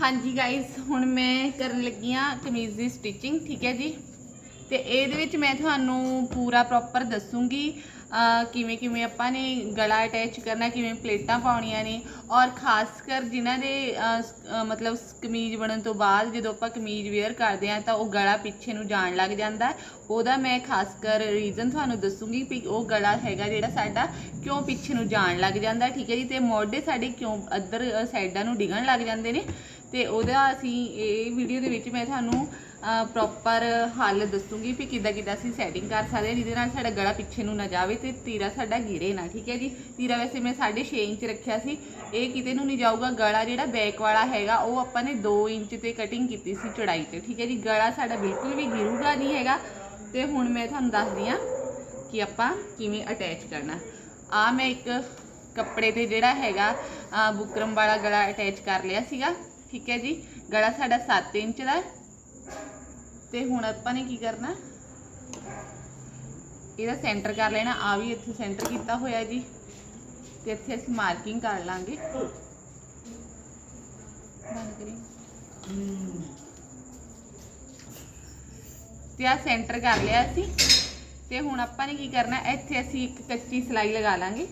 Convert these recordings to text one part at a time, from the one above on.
ਹਾਂਜੀ ਗਾਇਸ ਹੁਣ ਮੈਂ ਕਰਨ ਲੱਗੀ ਆ ਕਮੀਜ਼ ਦੀ ਸਟਿਚਿੰਗ ਠੀਕ ਹੈ ਜੀ? ਤੇ ਇਹਦੇ ਵਿੱਚ ਮੈਂ ਤੁਹਾਨੂੰ ਪੂਰਾ ਪ੍ਰੋਪਰ ਦੱਸੂਗੀ ਕਿਵੇਂ ਕਿਵੇਂ ਆਪਾਂ ਨੇ ਗਲਾ ਅਟੈਚ ਕਰਨਾ, ਕਿਵੇਂ ਪਲੇਟਾਂ ਪਾਉਣੀਆਂ ਨੇ ਔਰ ਖਾਸ ਕਰ ਜਿਨ੍ਹਾਂ ਦੇ ਮਤਲਬ ਕਮੀਜ਼ ਬਣਨ ਤੋਂ ਬਾਅਦ ਜਦੋਂ ਆਪਾਂ ਕਮੀਜ਼ ਵੇਅਰ ਕਰਦੇ ਆ ਤਾਂ ਉਹ ਗਲਾ ਪਿੱਛੇ ਨੂੰ ਜਾਣ ਲੱਗ ਜਾਂਦਾ ਉਹਦਾ ਮੈਂ ਖਾਸ ਕਰ ਰੀਜ਼ਨ ਤੁਹਾਨੂੰ ਦੱਸੂਗੀ ਕਿ ਉਹ ਗਲਾ ਹੈਗਾ ਜਿਹੜਾ ਸਾਡਾ ਕਿਉਂ ਪਿੱਛੇ ਨੂੰ ਜਾਣ ਲੱਗ ਜਾਂਦਾ ਠੀਕ ਹੈ ਜੀ? ਤੇ ਮੋਢੇ ਸਾਡੇ ਕਿਉਂ ਅੱਧਰ ਸਾਈਡਾਂ ਨੂੰ ਡਿੱਗਣ ਲੱਗ ਜਾਂਦੇ ਨੇ। ਤੇ ਉਹਦਾ ਅਸੀਂ ਇਹ ਵੀਡੀਓ ਦੇ ਵਿੱਚ ਮੈਂ ਤੁਹਾਨੂੰ ਪ੍ਰੋਪਰ ਹੱਲ ਦੱਸੂਗੀ ਵੀ ਕਿੱਦਾਂ ਕਿੱਦਾਂ ਅਸੀਂ ਸੈਟਿੰਗ ਕਰ ਸਕਦੇ ਹਾਂ, ਜਿਹਦੇ ਨਾਲ ਸਾਡਾ ਗਲਾ ਪਿੱਛੇ ਨੂੰ ਨਾ ਜਾਵੇ ਤੇ ਤੀਰਾ ਸਾਡਾ ਗਿਰੇ ਨਾ, ਠੀਕ ਹੈ ਜੀ? ਤੀਰਾ ਵੈਸੇ ਮੈਂ 6.5 ਇੰਚ ਰੱਖਿਆ ਸੀ। ਇਹ ਕਿਤੇ ਨੂੰ ਨਹੀਂ ਜਾਊਗਾ, ਗਲਾ ਜਿਹੜਾ ਬੈਕ ਵਾਲਾ ਹੈਗਾ, ਉਹ ਆਪਾਂ ਨੇ 2 ਇੰਚ ਤੇ ਕਟਿੰਗ ਕੀਤੀ ਸੀ ਚੌੜਾਈ ਤੇ, ਠੀਕ ਹੈ ਜੀ? ਗਲਾ ਸਾਡਾ ਬਿਲਕੁਲ ਵੀ ਗਿਰੂਗਾ ਨਹੀਂ ਹੈਗਾ। ਤੇ ਹੁਣ ਮੈਂ ਤੁਹਾਨੂੰ ਦੱਸਦੀ ਹਾਂ ਕਿ ਆਪਾਂ ਕਿਵੇਂ ਅਟੈਚ ਕਰਨਾ। ਆ ਮੈਂ ਇੱਕ ਕੱਪੜੇ ਤੇ ਜਿਹੜਾ ਹੈਗਾ ਬੁਕਰਮ ਵਾਲਾ ਗਲਾ ਅਟੈਚ ਕਰ ਲਿਆ ਸੀਗਾ। ਠੀਕ ਹੈ ਜੀ। ਗਲਾ ਸਾਡਾ 7 ਇੰਚ ਦਾ ਹੈ। ਤੇ ਹੁਣ ਆਪਾਂ ਨੇ ਕੀ ਕਰਨਾ? ਇਹਦਾ ਸੈਂਟਰ ਕਰ ਲੈਣਾ। ਆ ਵੀ ਇੱਥੇ ਸੈਂਟਰ ਕੀਤਾ ਹੋਇਆ ਜੀ। ਤੇ ਇੱਥੇ ਅਸੀਂ ਮਾਰਕਿੰਗ ਕਰ ਲਾਂਗੇ। ਬੰਦ ਕਰੀ ਤੇ ਆ ਸੈਂਟਰ ਕਰ ਲਿਆ ਅਸੀਂ। ਤੇ ਹੁਣ ਆਪਾਂ ਨੇ ਕੀ ਕਰਨਾ? ਇੱਥੇ ਅਸੀਂ ਇੱਕ ਕੱਚੀ ਸਲਾਈ ਲਗਾ ਲਾਂਗੇ।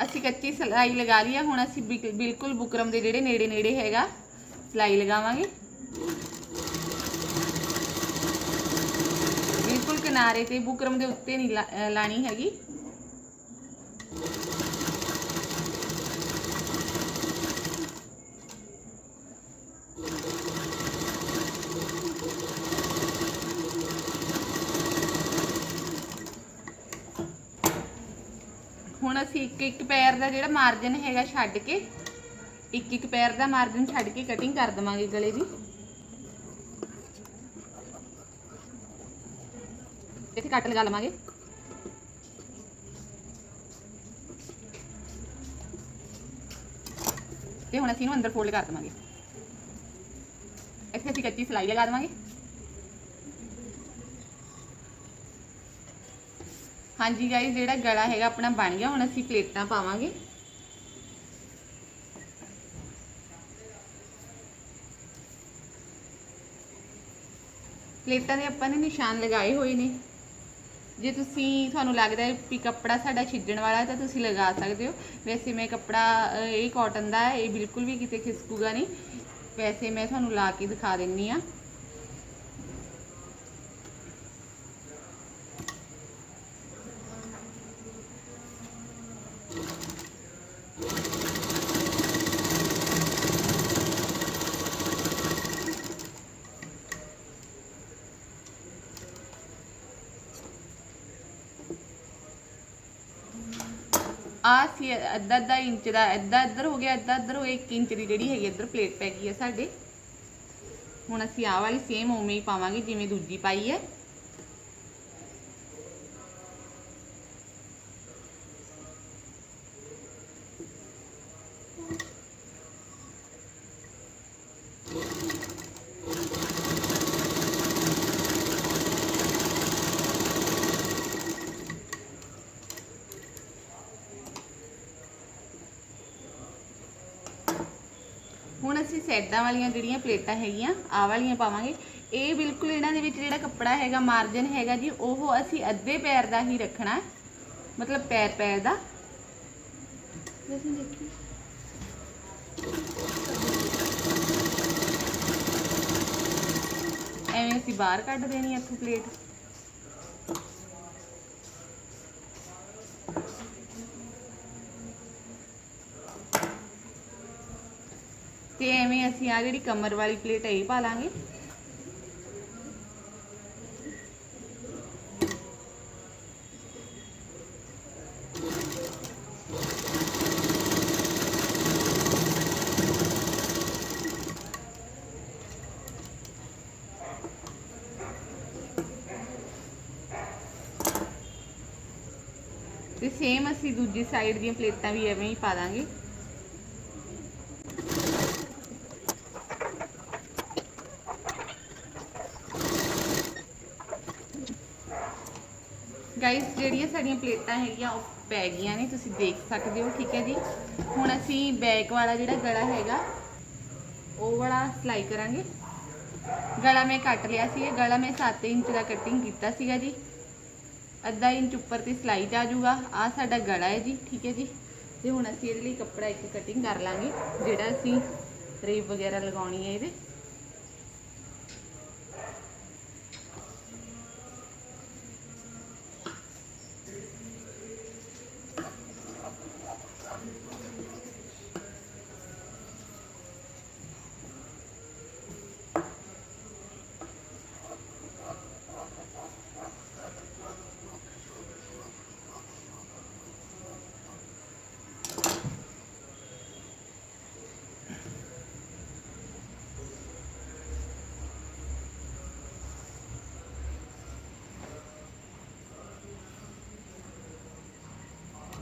ਅਸੀਂ ਕੱਚੀ ਸਲਾਈ ਲਗਾ ਲਈ ਆ, ਹੁਣ ਅਸੀਂ ਬਿਲਕੁਲ ਬਿਲਕੁਲ ਬੁਕਰਮ ਦੇ ਜਿਹੜੇ ਨੇੜੇ ਨੇੜੇ ਹੈਗਾ, ਸਲਾਈ ਲਗਾਵਾਂਗੇ। ਬਿਲਕੁਲ ਕਿਨਾਰੇ ਤੇ ਬੁਕਰਮ ਦੇ ਉੱਤੇ ਨਹੀਂ ਲਾ- ਅਹ ਲਾਣੀ ਹੈਗੀ ਹੁਣ ਅਸੀਂ ਇੱਕ ਇੱਕ ਪੈਰ ਦਾ ਜਿਹੜਾ ਮਾਰਜਨ ਹੈਗਾ ਛੱਡ ਕੇ, ਇੱਕ ਇੱਕ ਪੈਰ ਦਾ ਮਾਰਜਨ ਛੱਡ ਕੇ ਕਟਿੰਗ ਕਰ ਦਵਾਂਗੇ ਗਲੇ ਦੀ। ਇੱਥੇ ਕੱਟ ਲਗਾ ਲਵਾਂਗੇ। ਤੇ ਹੁਣ ਅਸੀਂ ਇਹਨੂੰ ਅੰਦਰ ਫੋਲਡ ਕਰ ਦਵਾਂਗੇ। ਇੱਥੇ ਅਸੀਂ ਕੱਚੀ ਸਲਾਈ ਲਗਾ ਦਵਾਂਗੇ। ਹਾਂਜੀ ਗਾਇਸ ਜਿਹੜਾ ਗਲਾ ਹੈਗਾ ਆਪਣਾ ਬਣ ਗਿਆ, ਹੁਣ ਅਸੀਂ ਪਲੇਟਾਂ ਪਾਵਾਂਗੇ। ਪਲੇਟਾਂ ਦੇ ਆਪਾਂ ਨੇ ਨਿਸ਼ਾਨ ਲਗਾਏ ਹੋਏ ਨੇ। ਜੇ ਤੁਸੀਂ, ਤੁਹਾਨੂੰ ਲੱਗਦਾ ਹੈ ਵੀ ਕੱਪੜਾ ਸਾਡਾ ਛਿੱਜਣ ਵਾਲਾ ਹੈ ਤਾਂ ਤੁਸੀਂ ਲਗਾ ਸਕਦੇ ਹੋ। ਵੈਸੇ ਮੈਂ ਕੱਪੜਾ ਇਹ ਕਾਟਨ ਦਾ ਹੈ, ਇਹ ਬਿਲਕੁਲ ਵੀ ਕਿਤੇ ਖਿਸਕੂਗਾ ਨਹੀਂ। ਵੈਸੇ ਮੈਂ ਤੁਹਾਨੂੰ ਲਾ ਕੇ ਦਿਖਾ ਦਿੰਨੀ ਆ। ਆ ਸੀ, ਅੱਧਾ ਅੱਧਾ ਇੰਚ ਦਾ, ਅੱਧਾ ਇੱਧਰ ਹੋ ਗਿਆ, ਅੱਧਾ ਇੱਧਰ ਹੋ ਗਿਆ 1 ਇੰਚ ਦੀ ਜਿਹੜੀ ਹੈਗੀ ਇੱਧਰ ਪਲੇਟ ਪੈ ਗਈ ਹੈ ਸਾਡੇ। ਹੁਣ ਅਸੀਂ ਆਹ ਵਾਲੀ ਸੇਮ ਉਵੇਂ ਹੀ ਪਾਵਾਂਗੇ, ਜਿਵੇਂ ਦੂਜੀ ਪਾਈ ਹੈ ਅਸੀਂ ਸੈਡਾਂ ਵਾਲੀਆਂ ਜਿਹੜੀਆਂ ਪਲੇਟਾਂ ਹੈਗੀਆਂ, ਆਹ ਵਾਲੀਆਂ ਪਾਵਾਂਗੇ। ਇਹ ਬਿਲਕੁਲ ਇਹਨਾਂ ਦੇ ਵਿੱਚ ਜਿਹੜਾ ਕੱਪੜਾ ਹੈਗਾ ਮਾਰਜਨ ਹੈਗਾ ਜੀ, ਉਹ ਅਸੀਂ ਅੱਧੇ ਪੈਰ ਦਾ ਹੀ ਰੱਖਣਾ ਮਤਲਬ ਪੈਰ ਪੈਰ ਦਾ। ਐਵੇਂ ਅਸੀਂ ਬਾਹਰ ਕੱਢ ਦੇਣੀ ਇੱਥੋਂ ਪਲੇਟ। ਤੇ ਐਵੇਂ ਅਸੀਂ ਆ ਜਿਹੜੀ ਕਮਰ ਵਾਲੀ ਪਲੇਟ ਹੈ, ਇਹ ਪਾ ਲਾਂਗੇ। ਤੇ ਸੇਮ ਅਸੀਂ ਦੂਜੀ ਸਾਈਡ ਦੀਆਂ ਪਲੇਟਾਂ ਵੀ ਐਵੇਂ ਹੀ ਪਾ ਦਾਂਗੇ ਗਾਇਸ ਜਿਹੜੀਆਂ ਸਾਡੀਆਂ ਪਲੇਟਾਂ ਹੈਗੀਆਂ, ਉਹ ਪੈ ਗਈਆਂ ਨੇ, ਤੁਸੀਂ ਦੇਖ ਸਕਦੇ ਹੋ, ਠੀਕ ਹੈ ਜੀ। ਹੁਣ ਅਸੀਂ ਬੈਕ ਵਾਲਾ ਜਿਹੜਾ ਗਲਾ ਹੈਗਾ, ਉਹ ਵਾਲਾ ਸਿਲਾਈ ਕਰਾਂਗੇ। ਗਲਾ ਮੈਂ ਕੱਟ ਲਿਆ ਸੀ ਗਲਾ ਮੈਂ 7 ਇੰਚ ਦਾ ਕਟਿੰਗ ਕੀਤਾ ਸੀਗਾ ਜੀ। ਅੱਧਾ ਇੰਚ ਉੱਪਰ ਤੇ ਸਿਲਾਈ ਜਾ ਜੂਗਾ ਆ ਸਾਡਾ ਗਲਾ ਹੈ ਜੀ, ਠੀਕ ਹੈ ਜੀ। ਤੇ ਹੁਣ ਅਸੀਂ ਇਹਦੇ ਲਈ ਕੱਪੜਾ ਇੱਕ ਕਟਿੰਗ ਕਰ ਲਾਂਗੇ, ਜਿਹੜਾ ਅਸੀਂ ਰੇਪ ਵਗੈਰਾ ਲਗਾਉਣੀ ਹੈ ਇਹਦੇ।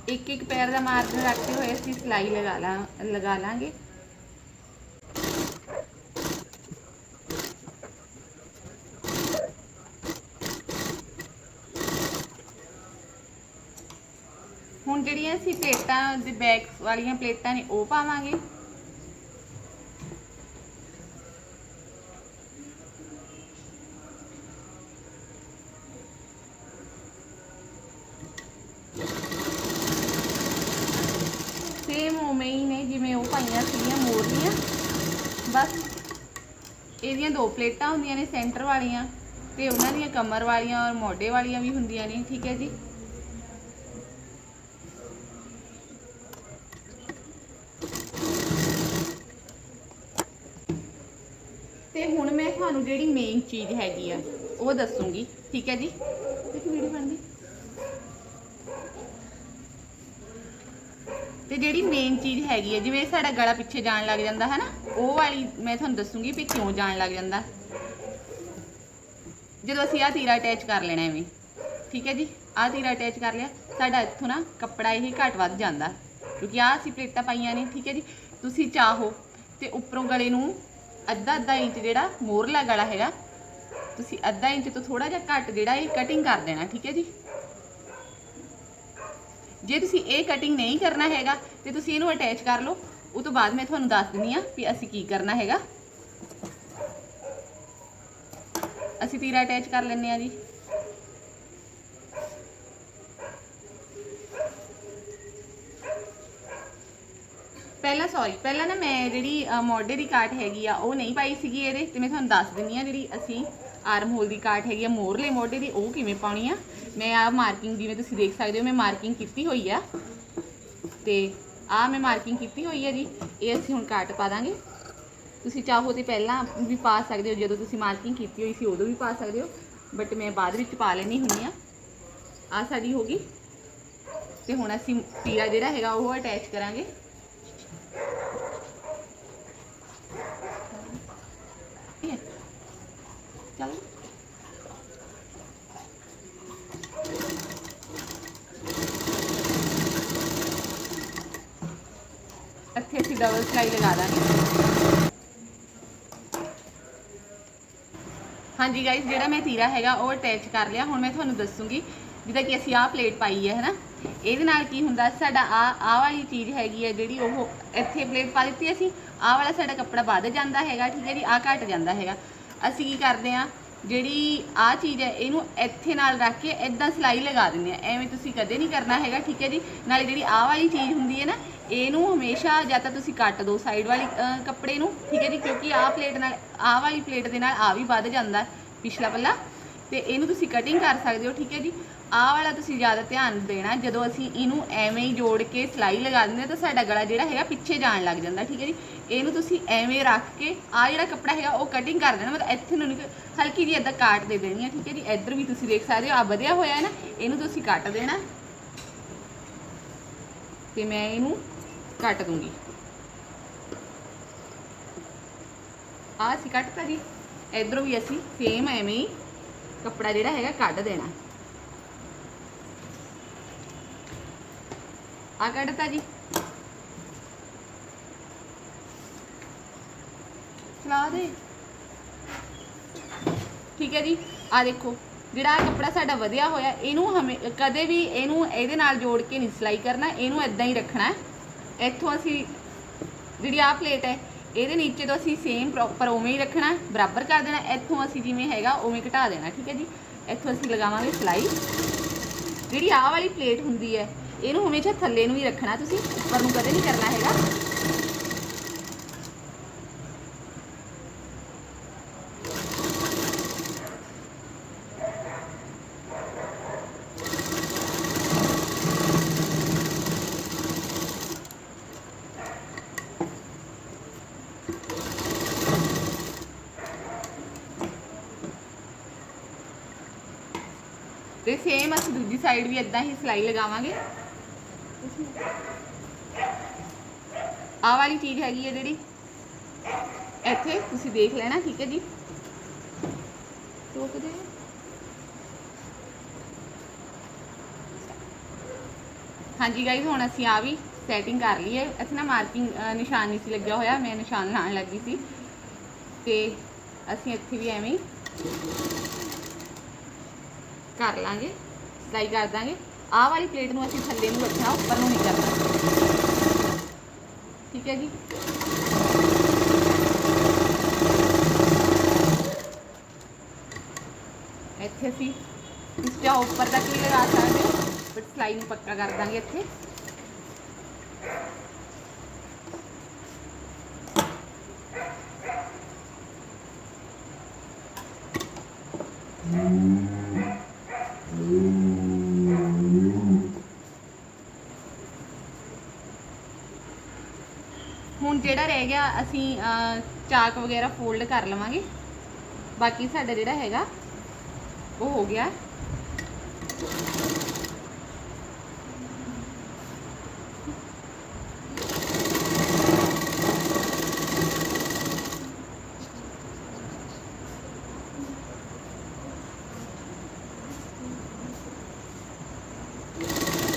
ਇੱਕ ਇੱਕ ਪੈਰ ਦਾ ਮਾਰਜਨ ਰੱਖਦੇ ਹੋਏ, ਅਸੀਂ ਸਿਲਾਈ ਲਗਾ ਲਾ, ਲਗਾ ਲਾਂਗੇ। ਹੁਣ ਜਿਹੜੀਆਂ ਅਸੀਂ ਪਲੇਟਾਂ ਦੇ ਬੈਕ ਵਾਲੀਆਂ ਪਲੇਟਾਂ ਨੇ, ਉਹ ਪਾਵਾਂਗੇ ਸੇਮ ਉਵੇਂ ਹੀ ਨੇ ਜਿਵੇਂ ਉਹ ਪਾਈਆਂ ਸੀਗੀਆਂ ਮੋਰਨੀਆਂ ਬਸ ਇਹਦੀਆਂ ਦੋ ਪਲੇਟਾਂ ਹੁੰਦੀਆਂ ਨੇ ਸੈਂਟਰ ਵਾਲੀਆਂ ਤੇ ਉਹਨਾਂ ਦੀਆਂ ਕਮਰ ਵਾਲੀਆਂ ਔਰ ਮੋਢੇ ਵਾਲੀਆਂ ਵੀ ਹੁੰਦੀਆਂ ਨੇ, ਠੀਕ ਹੈ ਜੀ? ਤੇ ਹੁਣ ਮੈਂ ਤੁਹਾਨੂੰ ਜਿਹੜੀ ਮੇਨ ਚੀਜ਼ ਹੈਗੀ ਆ, ਉਹ ਦੱਸੂਗੀ, ਠੀਕ ਹੈ ਜੀ ਦੇਖੀ ਵੀਡੀਓ ਬਣਦੀ ਤੇ ਜਿਹੜੀ ਮੇਨ ਚੀਜ਼ ਹੈਗੀ ਹੈ, ਜਿਵੇਂ ਸਾਡਾ ਗਲਾ ਪਿੱਛੇ ਜਾਣ ਲੱਗ ਜਾਂਦਾ ਹੈ ਨਾ ਉਹ ਵਾਲੀ ਮੈਂ ਤੁਹਾਨੂੰ ਦੱਸੂਗੀ ਵੀ ਕਿਉਂ ਜਾਣ ਲੱਗ ਜਾਂਦਾ। ਜਦੋਂ ਅਸੀਂ ਆਹ ਤੀਰਾ ਅਟੈਚ ਕਰ ਲੈਣਾ ਐਵੇਂ, ਠੀਕ ਹੈ ਜੀ? ਆਹ ਤੀਰਾ ਅਟੈਚ ਕਰ ਲਿਆ, ਸਾਡਾ ਇੱਥੋਂ ਨਾ ਕੱਪੜਾ ਇਹ ਘੱਟ ਵੱਧ ਜਾਂਦਾ, ਕਿਉਂਕਿ ਆਹ ਅਸੀਂ ਪਲੇਟਾਂ ਪਾਈਆਂ ਨੇ, ਠੀਕ ਹੈ ਜੀ? ਤੁਸੀਂ ਚਾਹੋ ਤੇ ਉੱਪਰੋਂ ਗਲੇ ਨੂੰ ਅੱਧਾ ਅੱਧਾ ਇੰਚ ਜਿਹੜਾ ਮੋਰਲਾ ਗਲਾ ਹੈਗਾ, ਤੁਸੀਂ ਅੱਧਾ ਇੰਚ ਤੋਂ ਥੋੜਾ ਜਿਹਾ ਘੱਟ ਜਿਹੜਾ ਇਹ ਕਟਿੰਗ ਕਰ ਦੇਣਾ, ਠੀਕ ਹੈ ਜੀ? ਜੇ ਤੁਸੀਂ ਇਹ ਕਟਿੰਗ ਨਹੀਂ ਕਰਨਾ ਹੈਗਾ, ਤੇ ਤੁਸੀਂ ਇਹਨੂੰ ਅਟੈਚ ਕਰ ਲਓ। ਉਹ ਤੋਂ ਬਾਅਦ ਮੈਂ ਤੁਹਾਨੂੰ ਦੱਸ ਦਿੰਨੀ ਆ ਵੀ ਅਸੀਂ ਕੀ ਕਰਨਾ ਹੈਗਾ। ਅਸੀਂ ਤੀਰਾ ਅਟੈਚ ਕਰ ਲੈਂਦੇ ਆ ਜੀ ਪਹਿਲਾਂ ਸੌਰੀ ਪਹਿਲਾਂ ਨਾ ਮੈਂ ਜਿਹੜੀ ਮੋਢੇ ਦੀ ਕਾਟ ਹੈਗੀ ਆ, ਉਹ ਨਹੀਂ ਪਾਈ ਸੀਗੀ ਇਹਦੇ, ਤੇ ਮੈਂ ਤੁਹਾਨੂੰ ਦੱਸ ਦਿੰਨੀ ਆ ਜਿਹੜੀ ਅਸੀਂ ਆਰਮ ਹੋਲ ਦੀ ਕਾਟ ਹੈਗੀ ਆ, ਮੋਰਲੇ ਮੋਢੇ ਦੀ, ਉਹ ਕਿਵੇਂ ਪਾਉਣੀ ਆ। ਮੈਂ ਆ ਮਾਰਕਿੰਗ ਜਿਵੇਂ ਤੁਸੀਂ ਦੇਖ ਸਕਦੇ ਹੋ, ਮੈਂ ਮਾਰਕਿੰਗ ਕੀਤੀ ਹੋਈ ਆ। ਤੇ ਆ ਮੈਂ ਮਾਰਕਿੰਗ ਕੀਤੀ ਹੋਈ ਹੈ ਜੀ, ਇਹ ਅਸੀਂ ਹੁਣ ਕਾਟ ਪਾ ਦਾਂਗੇ। ਤੁਸੀਂ ਚਾਹੋ ਤੇ ਪਹਿਲਾਂ ਵੀ ਪਾ ਸਕਦੇ ਹੋ, ਜਦੋਂ ਤੁਸੀਂ ਮਾਰਕਿੰਗ ਕੀਤੀ ਹੋਈ ਸੀ, ਉਦੋਂ ਵੀ ਪਾ ਸਕਦੇ ਹੋ। ਬਟ ਮੈਂ ਬਾਅਦ ਵਿੱਚ ਪਾ ਲੈਣੀ ਹੁੰਦੀ ਆ। ਆ ਸਾਡੀ ਹੋ ਗਈ। ਤੇ ਹੁਣ ਅਸੀਂ ਤੀਰਾ ਜਿਹੜਾ ਹੈਗਾ, ਉਹ ਅਟੈਚ ਕਰਾਂਗੇ ਠੀਕ ਹੈ ਚਲੋ ਇੱਥੇ ਅਸੀਂ ਡਬਲ ਸਲਾਈ ਲਗਾ ਦਾਂਗੇ ਹਾਂਜੀ ਗਾਇਸ ਜਿਹੜਾ ਮੈਂ ਤੀਰਾ ਹੈਗਾ, ਉਹ ਅਟੈਚ ਕਰ ਲਿਆ। ਹੁਣ ਮੈਂ ਤੁਹਾਨੂੰ ਦੱਸੂਗੀ, ਜਿੱਦਾਂ ਕਿ ਅਸੀਂ ਆਹ ਪਲੇਟ ਪਾਈ ਹੈ, ਹੈਨਾ? ਇਹਦੇ ਨਾਲ ਕੀ ਹੁੰਦਾ, ਸਾਡਾ ਆ ਆਹ ਵਾਲੀ ਚੀਜ਼ ਹੈਗੀ ਹੈ, ਜਿਹੜੀ ਉਹ ਇੱਥੇ ਪਲੇਟ ਪਾ ਦਿੱਤੀ ਅਸੀਂ। ਆਹ ਵਾਲਾ ਸਾਡਾ ਕੱਪੜਾ ਵੱਧ ਜਾਂਦਾ ਹੈਗਾ, ਠੀਕ ਹੈ ਜੀ? ਆਹ ਘਟ ਜਾਂਦਾ ਹੈਗਾ। ਅਸੀਂ ਕੀ ਕਰਦੇ ਆ ਜਿਹੜੀ ਆਹ ਚੀਜ਼ ਹੈ, ਇਹਨੂੰ ਇੱਥੇ ਨਾਲ ਰੱਖ ਕੇ ਇਦਾਂ ਸਿਲਾਈ ਲਗਾ ਦਿੰਦੇ ਆ ਐਵੇਂ ਤੁਸੀਂ ਕਦੇ ਨਹੀਂ ਕਰਨਾ ਹੈਗਾ, ਠੀਕ ਹੈ ਜੀ? ਨਾਲੇ ਜਿਹੜੀ ਆਹ ਵਾਲੀ ਚੀਜ਼ ਹੁੰਦੀ ਹੈ ਨਾ, ਇਹਨੂੰ ਹਮੇਸ਼ਾ ਜਾਂ ਤਾਂ ਤੁਸੀਂ ਕੱਟ ਦਿਓ ਸਾਈਡ ਵਾਲੀ ਕੱਪੜੇ ਨੂੰ, ਠੀਕ ਹੈ ਜੀ? ਕਿਉਂਕਿ ਆਹ ਪਲੇਟ ਨਾਲ, ਆਹ ਵਾਲੀ ਪਲੇਟ ਦੇ ਨਾਲ ਆ ਵੀ ਵੱਧ ਜਾਂਦਾ ਪਿਛਲਾ ਪੱਲਾ। ਤੇ ਇਹਨੂੰ ਤੁਸੀਂ ਕਟਿੰਗ ਕਰ ਸਕਦੇ ਹੋ, ਠੀਕ ਹੈ ਜੀ? ਆਹ ਵਾਲਾ ਤੁਸੀਂ ਜ਼ਿਆਦਾ ਧਿਆਨ ਦੇਣਾ, ਜਦੋਂ ਅਸੀਂ ਇਹਨੂੰ ਐਵੇਂ ਹੀ ਜੋੜ ਕੇ ਸਿਲਾਈ ਲਗਾ ਦਿੰਦੇ ਹਾਂ ਤਾਂ ਸਾਡਾ ਗਲਾ ਜਿਹੜਾ ਹੈਗਾ ਪਿੱਛੇ ਜਾਣ ਲੱਗ ਜਾਂਦਾ, ਠੀਕ ਹੈ ਜੀ? ਇਹਨੂੰ ਤੁਸੀਂ ਐਵੇਂ ਰੱਖ ਕੇ ਆਹ ਜਿਹੜਾ ਕੱਪੜਾ ਹੈਗਾ ਉਹ ਕਟਿੰਗ ਕਰ ਦੇਣਾ, ਮਤਲਬ ਇੱਥੇ ਨੂੰ ਨਹੀਂ ਹਲਕੀ ਜਿਹੀ ਏਦਾਂ ਕਾਟ ਦੇ ਦੇਣੀ ਹੈ, ਠੀਕ ਹੈ ਜੀ? ਇੱਧਰ ਵੀ ਤੁਸੀਂ ਦੇਖ ਸਕਦੇ ਹੋ ਆ ਵਧਿਆ ਹੋਇਆ ਹੈ ਨਾ, ਇਹਨੂੰ ਤੁਸੀਂ ਕੱਟ ਦੇਣਾ। ਤੇ ਮੈਂ ਇਹਨੂੰ ਕੱਟ ਦੂੰਗੀ। ਆਹ ਅਸੀਂ ਕੱਟਤਾ ਜੀ। ਇਧਰੋਂ ਵੀ ਅਸੀਂ ਸੇਮ ਐਵੇਂ ਹੀ ਕੱਪੜਾ ਜਿਹੜਾ ਹੈਗਾ ਕੱਢ ਦੇਣਾ। ਆ ਕੱਢਤਾ ਜੀ ਚਲਾ ਦੇ। ਠੀਕ ਹੈ ਜੀ, ਆ ਦੇਖੋ, ਜਿਹੜਾ ਆਹ ਕੱਪੜਾ ਸਾਡਾ ਵਧਿਆ ਹੋਇਆ, ਇਹਨੂੰ ਹਮੇ, ਕਦੇ ਵੀ ਇਹਨੂੰ ਇਹਦੇ ਨਾਲ ਜੋੜ ਕੇ ਨਹੀਂ ਸਿਲਾਈ ਕਰਨਾ, ਇਹਨੂੰ ਇਦਾਂ ਹੀ ਰੱਖਣਾ ਇੱਥੋਂ ਅਸੀਂ, ਜਿਹੜੀ ਆਹ ਪਲੇਟ ਹੈ, ਇਹਦੇ ਨੀਚੇ ਤੋਂ ਅਸੀਂ ਸੇਮ ਪ੍ਰੋਪਰ ਉਵੇਂ ਹੀ ਰੱਖਣਾ, ਬਰਾਬਰ ਕਰ ਦੇਣਾ, ਇੱਥੋਂ ਅਸੀਂ ਜਿਵੇਂ ਹੈਗਾ, ਉਵੇਂ ਘਟਾ ਦੇਣਾ, ਠੀਕ ਹੈ ਜੀ। ਇੱਥੋਂ ਅਸੀਂ ਲਗਾਵਾਂਗੇ ਸਿਲਾਈ। ਜਿਹੜੀ ਆਹ ਵਾਲੀ ਪਲੇਟ ਹੁੰਦੀ ਹੈ ਇਹਨੂੰ ਹਮੇਸ਼ਾ ਥੱਲੇ ਨੂੰ ਹੀ ਰੱਖਣਾ ਤੁਸੀਂ ਉੱਪਰ ਨੂੰ ਕਦੇ ਨਹੀਂ ਕਰਨਾ ਹੈਗਾ। ਤੇ ਸੇਮ ਅਸੀਂ ਦੂਜੀ ਸਾਈਡ ਵੀ ਇਦਾਂ ਹੀ ਸਿਲਾਈ ਲਗਾਵਾਂਗੇ। ਆਹ ਵਾਲੀ ਚੀਜ਼ ਹੈਗੀ ਹੈ ਜਿਹੜੀ। ਇੱਥੇ, ਤੁਸੀਂ ਦੇਖ ਲੈਣਾ, ਠੀਕ ਹੈ ਜੀ। ਟੋਕ ਦੇ ਹਾਂਜੀ ਗਾਈਜ਼ ਹੁਣ ਅਸੀਂ ਆ ਵੀ ਸੈਟਿੰਗ ਕਰ ਲਈ ਹੈ। ਇੱਥੇ ਨਾ ਮਾਰਕਿੰਗ ਨਿਸ਼ਾਨ ਨਹੀਂ ਸੀ ਲੱਗਿਆ ਹੋਇਆ। ਮੈਂ ਨਿਸ਼ਾਨ ਲਾਉਣ ਲੱਗੀ ਸੀ। ਤੇ ਅਸੀਂ ਇੱਥੇ ਵੀ ਐਵੇਂ ਕਰ ਲਾਂਗੇ। ਸਲਾਈ ਕਰ ਦਾਂਗੇ। ਆਹ ਵਾਲੀ ਪਲੇਟ ਨੂੰ ਅਸੀਂ ਥੱਲੇ ਨੂੰ ਰੱਖਣਾ ਉੱਪਰ ਨੂੰ ਨਹੀਂ ਕਰਨਾ। ਠੀਕ ਹੈ ਜੀ? ਇੱਥੇ ਅਸੀਂ ਇਸ ਉੱਪਰ ਤੱਕ ਵੀ ਲਗਾ ਸਕਦੇ ਹੋ ਬਟ ਸਿਲਾਈ ਨੂੰ ਪੱਕਾ ਕਰ ਦਾਂਗੇ ਇੱਥੇ। mm-hmm. ਹੁਣ ਜਿਹੜਾ ਰਹਿ ਗਿਆ, ਅਸੀਂ ਚਾਕ ਵਗੈਰਾ ਫੋਲਡ ਕਰ ਲਵਾਂਗੇ। ਬਾਕੀ ਸਾਡਾ ਜਿਹੜਾ ਹੈਗਾ, ਉਹ ਹੋ ਗਿਆ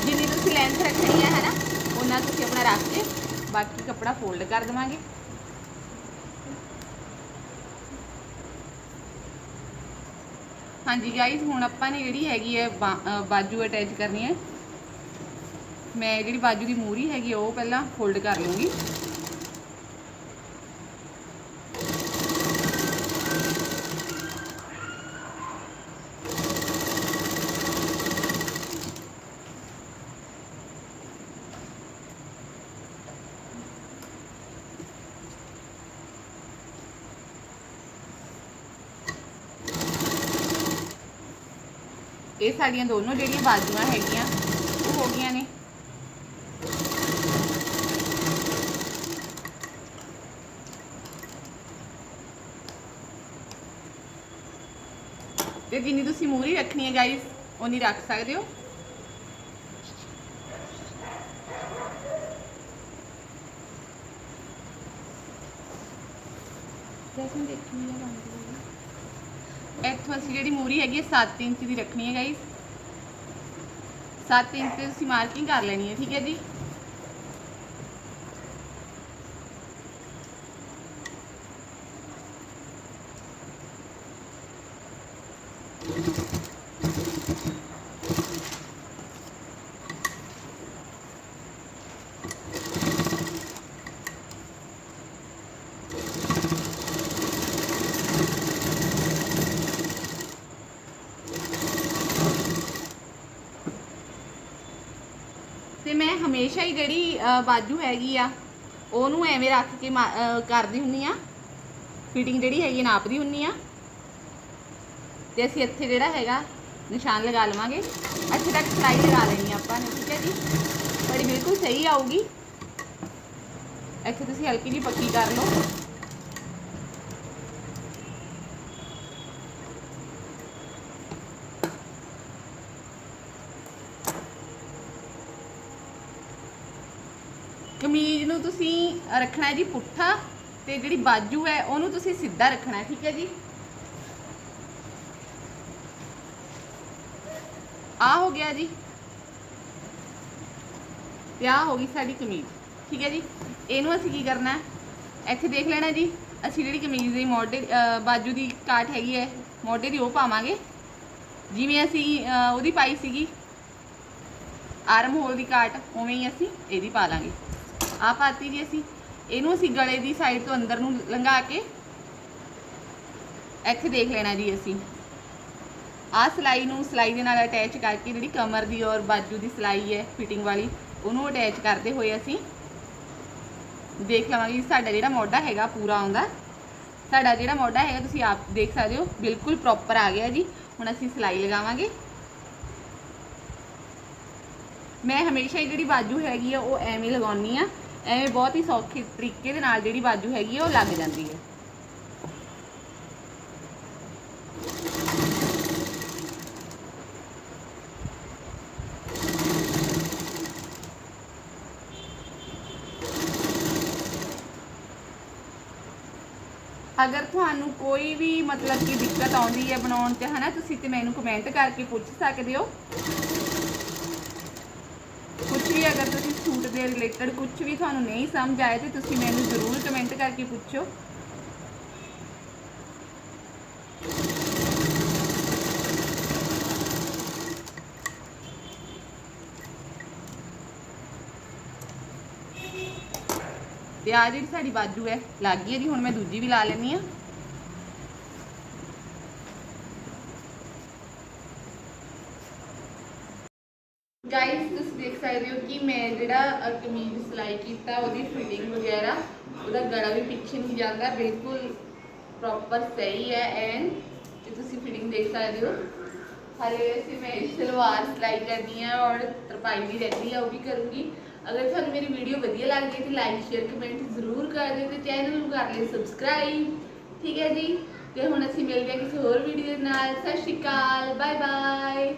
ਜਿੰਨੀ ਤੁਸੀਂ ਲੈਂਥ ਰੱਖਣੀ ਹੈ ਹੈ ਨਾ ਉਹਨਾਂ ਤੁਸੀਂ ਆਪਣਾ ਰੱਖ ਕੇ ਬਾਕੀ ਕੱਪੜਾ ਫੋਲਡ ਕਰ ਦੇਵਾਂਗੇ। ਹਾਂਜੀ ਗਾਈਜ਼ ਹੁਣ ਆਪਾਂ ਨੇ ਜਿਹੜੀ ਹੈਗੀ ਹੈ ਬਾਜੂ ਅਟੈਚ ਕਰਨੀ ਹੈ। ਮੈਂ ਜਿਹੜੀ ਬਾਜੂ ਦੀ ਮੂਰੀ ਹੈਗੀ ਆ, ਉਹ ਪਹਿਲਾਂ ਫੋਲਡ ਕਰ ਲੂੰਗੀ ਇਹ ਸਾਡੀਆਂ ਦੋਨੋਂ ਜਿਹੜੀਆਂ ਬਾਜੂਆਂ ਹੈਗੀਆਂ, ਉਹ ਹੋ ਗਈਆਂ ਨੇ। ਤੇ ਜਿੰਨੀ ਤੁਸੀਂ ਮੂਰੀ ਰੱਖਣੀ ਹੈ ਗਾਈਸ ਉਨੀ ਰੱਖ ਸਕਦੇ ਹੋ। ਜੈਸਨ ਦੇਖਣੀ ਹੈ ਬੰਦ। ਇੱਥੋਂ ਅਸੀਂ ਜਿਹੜੀ ਮੂਰੀ ਹੈਗੀ ਹੈ 7 ਇੰਚ ਦੀ ਰੱਖਣੀ ਹੈ ਗਾਈਸ 7 ਇੰਚ ਤੇ ਤੁਸੀਂ ਮਾਰਕਿੰਗ ਕਰ ਲੈਣੀ ਹੈ, ਠੀਕ ਹੈ ਜੀ ਤੇ ਮੈਂ ਹਮੇਸ਼ਾ ਹੀ ਜਿਹੜੀ ਬਾਜੂ ਹੈਗੀ ਆ, ਉਹਨੂੰ ਐਵੇਂ ਰੱਖ ਕੇ ਕਰਦੀ ਹੁੰਨੀ ਆ। ਫਿਟਿੰਗ ਜਿਹੜੀ ਹੈਗੀ ਨਾਪਦੀ ਹੁੰਨੀ ਆ। ਤੇ ਅਸੀਂ ਇੱਥੇ ਜਿਹੜਾ ਹੈਗਾ, ਨਿਸ਼ਾਨ ਲਗਾ ਲਵਾਂਗੇ। ਅੱਛੇ ਤੱਕ ਸਿਲਾਈ ਲਗਾ ਲੈਣੀ ਆ ਆਪਾਂ ਨੇ, ਠੀਕ ਹੈ ਜੀ? ਬੜੀ ਬਿਲਕੁਲ ਸਹੀ ਆਊਗੀ। ਇੱਥੇ ਤੁਸੀਂ ਹਲਕੀ ਜਿਹੀ ਪੱਕੀ ਕਰ ਲਓ ਕਮੀਜ਼ ਨੂੰ ਤੁਸੀਂ ਰੱਖਣਾ ਹੈ ਜੀ ਪੁੱਠਾ ਤੇ ਜਿਹੜੀ ਬਾਜੂ ਹੈ ਉਹਨੂੰ ਤੁਸੀਂ ਸਿੱਧਾ ਰੱਖਣਾ ਹੈ, ਠੀਕ ਹੈ ਜੀ। ਆ ਹੋ ਗਿਆ ਜੀ। ਤੇ ਆਹ ਹੋ ਗਈ ਸਾਡੀ ਕਮੀਜ਼, ਠੀਕ ਹੈ ਜੀ। ਇਹਨੂੰ ਅਸੀਂ ਕੀ ਕਰਨਾ ਹੈ? ਇੱਥੇ ਦੇਖ ਲੈਣਾ ਜੀ, ਅਸੀਂ ਜਿਹੜੀ ਕਮੀਜ਼ ਦੀ ਮੋਢੇ ਬਾਜੂ ਦੀ ਕਾਟ ਹੈਗੀ ਹੈ, ਮੋਢੇ ਦੀ ਉਹ ਪਾਵਾਂਗੇ। ਜਿਵੇਂ ਅਸੀਂ ਉਹਦੀ ਪਾਈ ਸੀਗੀ, ਆਰਮ ਹੋਲ ਦੀ ਕਾਟ ਉਵੇਂ ਹੀ ਅਸੀਂ ਇਹਦੀ ਪਾ ਲਾਂਗੇ। ਆ ਪਾਤੀ ਜੀ ਅਸੀਂ। ਇਹਨੂੰ ਅਸੀਂ ਗਲੇ ਦੀ ਸਾਈਡ ਤੋਂ ਅੰਦਰ ਨੂੰ ਲੰਘਾ ਕੇ ਇੱਥੇ ਦੇਖ ਲੈਣਾ ਜੀ ਅਸੀਂ। ਆ ਸਲਾਈ ਨੂੰ ਸਲਾਈ ਦੇ ਨਾਲ ਅਟੈਚ ਕਰਕੇ ਜਿਹੜੀ ਕਮਰ ਦੀ ਔਰ ਬਾਜੂ ਦੀ ਸਲਾਈ ਹੈ ਫਿਟਿੰਗ ਵਾਲੀ, ਉਹਨੂੰ ਅਟੈਚ ਕਰਦੇ ਹੋਏ ਅਸੀਂ ਦੇਖ ਲਵਾਂਗੇ ਸਾਡਾ ਜਿਹੜਾ ਮੋਢਾ ਹੈਗਾ ਪੂਰਾ ਆਉਂਦਾ। ਸਾਡਾ ਜਿਹੜਾ ਮੋਢਾ ਹੈਗਾ, ਤੁਸੀਂ ਆਪ ਦੇਖ ਸਕਦੇ ਹੋ, ਬਿਲਕੁਲ ਪ੍ਰੋਪਰ ਆ ਗਿਆ ਜੀ। ਹੁਣ ਅਸੀਂ ਸਲਾਈ ਲਗਾਵਾਂਗੇ। ਮੈਂ ਹਮੇਸ਼ਾ ਹੀ ਜਿਹੜੀ ਬਾਜੂ ਹੈਗੀ ਆ, ਉਹ ਐਵੇਂ ਲਗਾਉਣੀ ਆ। ਐਵੇਂ ਬਹੁਤ ਹੀ ਸੌਖੇ ਤਰੀਕੇ ਦੇ ਨਾਲ ਜਿਹੜੀ ਬਾਜੂ ਹੈਗੀ ਆ, ਉਹ ਲੱਗ ਜਾਂਦੀ ਹੈ। ਅਗਰ ਤੁਹਾਨੂੰ ਕੋਈ ਵੀ ਮਤਲਬ ਕਿ ਦਿੱਕਤ ਆਉਂਦੀ ਹੈ ਬਣਾਉਣ 'ਚ ਹਨਾ, ਤੁਸੀਂ ਤੇ ਮੈਨੂੰ ਕਮੈਂਟ ਕਰਕੇ ਪੁੱਛ ਸਕਦੇ ਹੋ। ਕੁਝ ਵੀ ਅਗਰ ਸੂਟ ਦੇ ਰਿਲੇਟਡ ਕੁਝ ਵੀ ਤੁਹਾਨੂੰ ਨਹੀਂ ਸਮਝ ਆਇਆ ਤੇ ਤੁਸੀਂ ਮੈਨੂੰ ਜ਼ਰੂਰ ਕਮੈਂਟ ਕਰਕੇ ਪੁੱਛੋ। ਤੇ ਆ ਜਿਹੜੀ ਸਾਡੀ ਬਾਜੂ ਹੈ, ਲੱਗ ਗਈ ਹੈ ਜੀ ਹੁਣ ਮੈਂ ਦੂਜੀ ਵੀ ਲਾ ਲੈਣੀ ਆ ਗਾਇਸ ਤੁਸੀਂ ਦੇਖ ਸਕਦੇ ਹੋ ਕਿ ਮੈਂ ਜਿਹੜਾ ਅ, ਕਮੀਜ਼ ਸਿਲਾਈ ਕੀਤਾ ਉਹਦੀ ਫਿਟਿੰਗ ਵਗੈਰਾ ਉਹਦਾ ਗਲਾ ਵੀ ਪਿੱਛੇ ਨਹੀਂ ਜਾਂਦਾ ਬਿਲਕੁਲ ਪ੍ਰੋਪਰ ਸਹੀ ਹੈ ਐਨ ਤੇ ਤੁਸੀਂ ਫਿਟਿੰਗ ਦੇਖ ਸਕਦੇ ਹੋ ਹਾਲੇ ਅਸੀਂ ਮੈਂ ਸਲਵਾਰ ਸਿਲਾਈ ਕਰਨੀ ਹੈ ਔਰ ਤਰਪਾਈ ਵੀ ਰਹਿੰਦੀ ਹੈ ਉਹ ਵੀ ਕਰੂੰਗੀ। ਅਗਰ ਤੁਹਾਨੂੰ ਮੇਰੀ ਵੀਡੀਓ ਵਧੀਆ ਲੱਗਦੀ ਹੈ ਤਾਂ ਲਾਈਕ ਸ਼ੇਅਰ ਕਮੈਂਟ ਜ਼ਰੂਰ ਕਰ ਦਿਓ ਤੇ ਚੈਨਲ ਨੂੰ ਕਰ ਲਿਓ ਸਬਸਕ੍ਰਾਈਬ ਠੀਕ ਹੈ ਜੀ? ਤੇ ਹੁਣ ਅਸੀਂ ਮਿਲਦੇ ਹਾਂ ਕਿਸੇ ਹੋਰ ਵੀਡੀਓ ਨਾਲ। ਸਤਿ ਸ਼੍ਰੀ ਅਕਾਲ ਬਾਏ ਬਾਏ